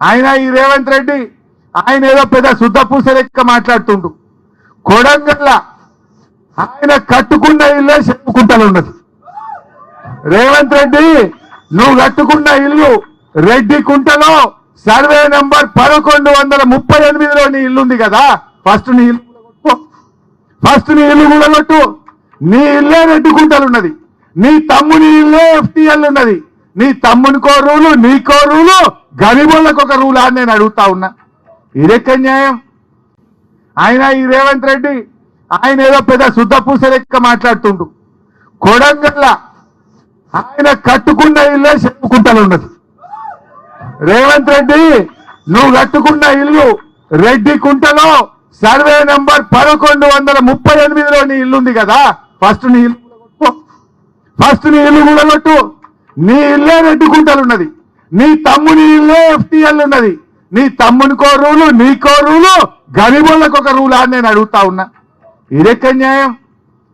ఆయన ఈ రేవంత్ రెడ్డి ఆయన ఏదో పెద్ద శుద్ధ పూస లెక్క మాట్లాడుతుండు. కొడంగల్ల ఆయన కట్టుకున్న ఇల్లే చెప్పుకుంటాను ఉన్నది. రేవంత్ రెడ్డి నువ్వు కట్టుకున్న ఇల్లు రెడ్డి కుంటలో సర్వే నెంబర్ పదకొండు వందల ముప్పై ఎనిమిదిలో నీ ఇల్లు ఉంది కదా ఫస్ట్ నీ ఇల్లు ఫస్ట్ నీ ఇల్లు కూడా కొట్టు. నీ ఇల్లే రెడ్డి కుంటలు ఉన్నది. నీ తమ్ముని ఇల్లే ఎఫ్టీఎల్ ఉన్నది. నీ తమ్మునికో రూలు నీకో రూలు గరీబులకు ఒక రూలా అని నేను అడుగుతా ఉన్నా. ఇదెక్క న్యాయం? ఆయన ఈ రేవంత్ రెడ్డి ఆయన ఏదో పెద్ద శుద్ధ పూస లెక్క మాట్లాడుతుండు. కొడంగల్ల ఆయన కట్టుకున్న ఇల్లే చెప్పుకుంటాను ఉన్నది రేవంత్ రెడ్డి నువ్వు కట్టుకున్న ఇల్లు రెడ్డి కుంటలో సర్వే నెంబర్ పదకొండు వందల ముప్పై ఎనిమిదిలో నీ ఇల్లు ఉంది కదా. ఫస్ట్ నీ ఇల్లు ఫస్ట్ నీ ఇల్లు కూడా కొట్టు నీ ఇల్లే రెడ్డిగుంటలు ఉన్నది. నీ తమ్ముని ఇల్లే ఎఫ్టీఎల్ ఉన్నది. నీ తమ్మునికో రూలు నీకో రూలు గరీబులకు ఒక రూలా అని నేను అడుగుతా ఉన్నా. ఇదెక్క న్యాయం?